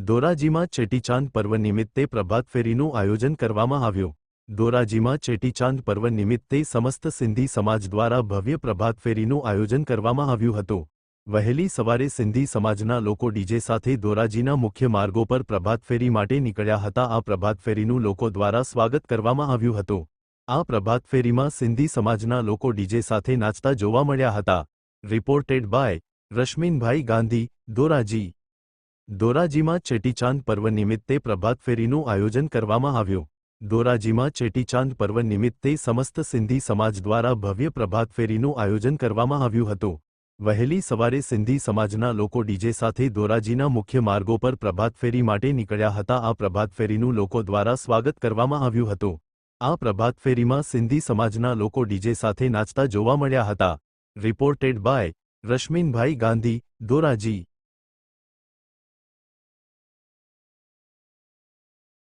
ધોરાજીમાં ચેટીચાંદ પર્વ નિમિત્તે પ્રભાત ફેરીનું આયોજન કરવામાં આવ્યું. ધોરાજીમાં ચેટીચાંદ પર્વ નિમિત્તે સમસ્ત સિંધી સમાજ દ્વારા ભવ્ય પ્રભાત ફેરીનું આયોજન કરવામાં આવ્યું હતું. વહેલી સવારે સિંધી સમાજના લોકો ડીજે સાથે ધોરાજીના મુખ્ય માર્ગો પર પ્રભાત ફેરી માટે નીકળ્યા હતા. આ પ્રભાત ફેરીનું લોકો દ્વારા સ્વાગત કરવામાં આવ્યું હતું. આ પ્રભાત ફેરીમાં સિંધી સમાજના લોકો ડીજે સાથે નાચતા જોવા મળ્યા હતા. રિપોર્ટેડ બાય રશ્મિનભાઈ ગાંધી ધોરાજી ધોરાજીમાં ચેટીચાંદ પર્વ નિમિત્તે પ્રભાત ફેરીનું આયોજન કરવામાં આવ્યું. ધોરાજીમાં ચેટીચાંદ પર્વ નિમિત્તે સમસ્ત સિંધી સમાજ દ્વારા ભવ્ય પ્રભાત ફેરીનું આયોજન કરવામાં આવ્યું હતું. વહેલી સવારે સિંધી સમાજના લોકો ડીજે સાથે ધોરાજીના મુખ્ય માર્ગો પર પ્રભાત ફેરી માટે નીકળ્યા હતા. આ પ્રભાત ફેરીનું લોકો દ્વારા સ્વાગત કરવામાં આવ્યું હતું. આ પ્રભાત ફેરીમાં સિંધી સમાજના લોકો ડીજે સાથે નાચતા જોવા મળ્યા હતા. Reported by Rashminbhai Gandhi Dhoraji